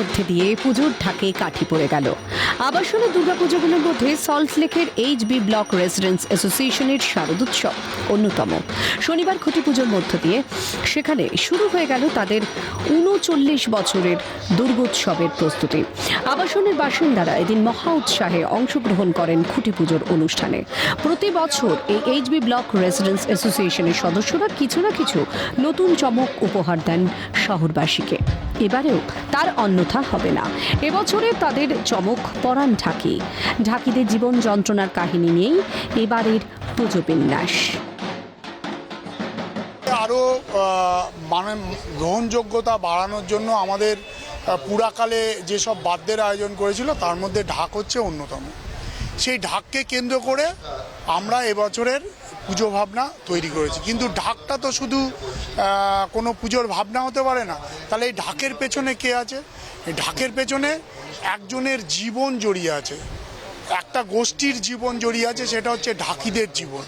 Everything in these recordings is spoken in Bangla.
মধ্যে দিয়ে পুজোর ঢাকে কাঠি পড়ে গেল। আবাসনে দুর্গাপুজোগুলোর মধ্যে সল্ট লেকের এইচ বি ব্লক রেসিডেন্স অ্যাসোসিয়েশনের শারদোৎসব অন্যতম। শনিবার খুঁটি পুজোর মধ্য দিয়ে সেখানে শুরু হয়ে গেল তাদের উনচল্লিশ বছরের দুর্গোৎসবের প্রস্তুতি। আবাসনের বাসিন্দারা এদিন মহা উৎসাহে অংশগ্রহণ করেন খুঁটি পুজোর অনুষ্ঠানে। প্রতি বছর এই এইচবি ব্লক রেসিডেন্স অ্যাসোসিয়েশনের সদস্যরা কিছু না কিছু নতুন চমক উপহার দেন শহরবাসীকে। এবারেও তার অন্যথা হবে না। এবছরে তাদের চমক পরাণ ঢাকি। ঢাকিদের জীবন যন্ত্রণার কাহিনী নিয়েই এবারের পুজো বিন্যাস আরও মানে গ্রহণযোগ্যতা বাড়ানোর জন্য আমাদের পুরাকালে যেসব বাদ্যের আয়োজন করেছিল, তার মধ্যে ঢাক হচ্ছে অন্যতম। সেই ঢাককে কেন্দ্র করে আমরা এবছরের পুজো ভাবনা তৈরি করেছি। কিন্তু ঢাকটা তো শুধু কোনো পুজোর ভাবনা হতে পারে না। তাহলে এই ঢাকের পেছনে কে আছে? ঢাকের পেছনে একজনের জীবন জড়িয়ে আছে। একটা গোষ্ঠীর জীবন জড়িয়ে আছে, সেটা হচ্ছে ঢাকিদের জীবন।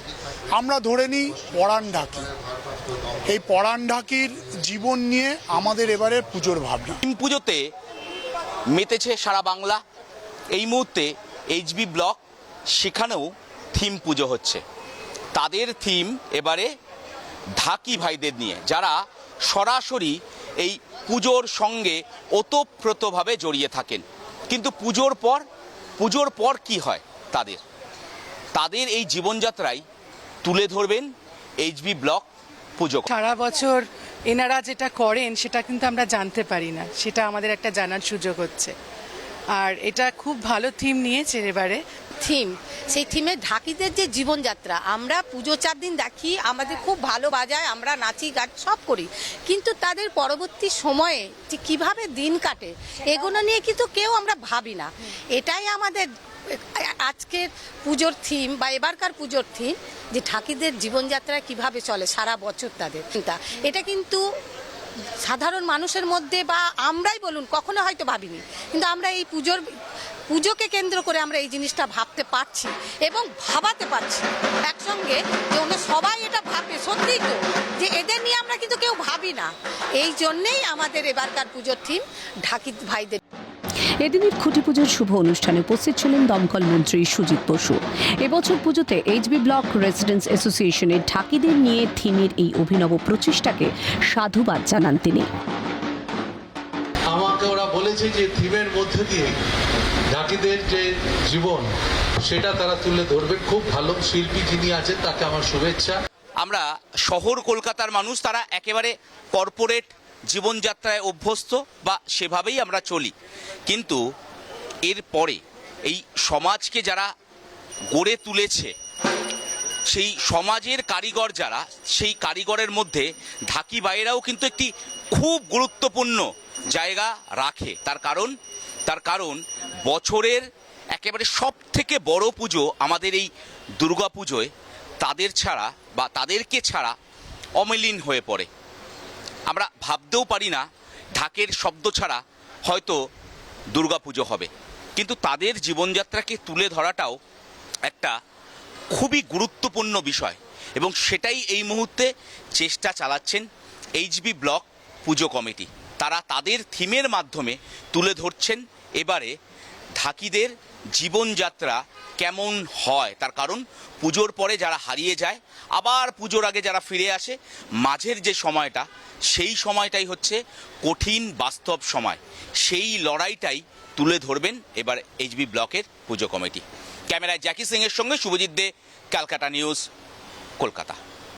আমরা ধরে নিই পরাণ ঢাকি। এই পরাণ ঢাকির জীবন নিয়ে আমাদের এবারে পুজোর ভাবনা। পুজোতে মেতেছে সারা বাংলা। এই মুহূর্তে এইচবি ব্লক সেখানেও থিম পুজো হচ্ছে। তাদের থিম এবারে ঢাকি ভাইদের নিয়ে, যারা সরাসরি এই পুজোর সঙ্গে ওতপ্রোতভাবে জড়িয়ে থাকেন। কিন্তু পুজোর পর পুজোর পর কি হয় তাদের? তাদের এই জীবনযাত্রায় তুলে ধরবেন এইচবি ব্লক পুজো। সারা বছর এনারা যেটা করেন, সেটা কিন্তু আমরা জানতে পারি না। সেটা আমাদের একটা জানার সুযোগ হচ্ছে। আর এটা খুব ভালো থিম নিয়েছে এবারে। থিম সেই থিমে ঢাকিদের যে জীবনযাত্রা আমরা পুজো চার দিন দেখি আমাদের খুব ভালো বাজায় আমরা নাচি গান সব করি। কিন্তু তাদের পরবর্তী সময়ে যে কীভাবে দিন কাটে এগুলো নিয়ে কিন্তু কেউ আমরা ভাবি না। এটাই আমাদের আজকের পুজোর থিম বা এবারকার পুজোর থিম যে ঠাকিদের জীবনযাত্রা কীভাবে চলে সারা বছর তাদের। চিন্তা এটা কিন্তু সাধারণ মানুষের মধ্যে বা আমরাই বলুন, কখনো হয়তো ভাবিনি। কিন্তু আমরা এই পুজোর, পুজোকে কেন্দ্র করে আমরা এই জিনিসটা ভাবতে পারছি এবং ভাবাতে পারছি একসঙ্গে যে ওনার সবাই এটা ভাবে। সত্যিই তো, যে এদের নিয়ে আমরা কিন্তু কেউ ভাবি না। এই জন্যেই আমাদের এবারকার পুজোর থিম ঢাকিত ভাইদের এদিনের খুঁটি পুজোর শুভ অনুষ্ঠানে উপস্থিত ছিলেন দমকল মন্ত্রী সুজিত বসু। এবছর পুজোতে এইচবি ব্লক রেসিডেন্স অ্যাসোসিয়েশনের ঢাকিদের নিয়ে থিমের এই অভিনব প্রচেষ্টাকে সাধুবাদ জানান তিনি। আমাকে ওরা বলেছে যে থিমের মধ্যে দিয়ে ঢাকিদের যে জীবন সেটা তারা তুলে ধরবে। খুব ভালো শিল্পী যিনি আছেন তাকে আমার শুভেচ্ছা। আমরা শহর কলকাতার মানুষ তারা একেবারে কর্পোরেট জীবনযাত্রায় অভ্যস্ত বা সেভাবেই আমরা চলি। কিন্তু এর পরে এই সমাজকে যারা গড়ে তুলেছে, সেই সমাজের কারিগর যারা, সেই কারিগরের মধ্যে ঢাকি বাইরাও কিন্তু একটি খুব গুরুত্বপূর্ণ জায়গা রাখে। তার কারণ তার কারণ বছরের একেবারে সব থেকে বড় পুজো আমাদের এই দুর্গা পুজোয় তাদের ছাড়া বা তাদেরকে ছাড়া অমিলীন হয়ে পড়ে। আমরা ভাবতেও পারি না, ঢাকের শব্দ ছাড়া হয়তো দুর্গাপুজো হবে। কিন্তু তাদের জীবনযাত্রাকে তুলে ধরাটাও একটা খুবই গুরুত্বপূর্ণ বিষয় এবং সেটাই এই মুহূর্তে চেষ্টা চালাচ্ছেন এইচবি ব্লক পুজো কমিটি। তারা তাদের থিমের মাধ্যমে তুলে ধরছেন এবারে ঢাকিদের জীবনযাত্রা কেমন হয়? তার কারণ পুজোর পরে যারা হারিয়ে যায়, আবার পুজোর আগে যারা ফিরে আসে, মাঝের যে সময়টা, সেই সময়টাই হচ্ছে কঠিন বাস্তব সময়। সেই লড়াইটাই তুলে ধরবেন এবার এইচবি ব্লকের পুজো কমিটি। ক্যামেরায় জ্যাকি সিংয়ের সঙ্গে শুভজিৎ দে, ক্যালকাটা নিউজ, কলকাতা।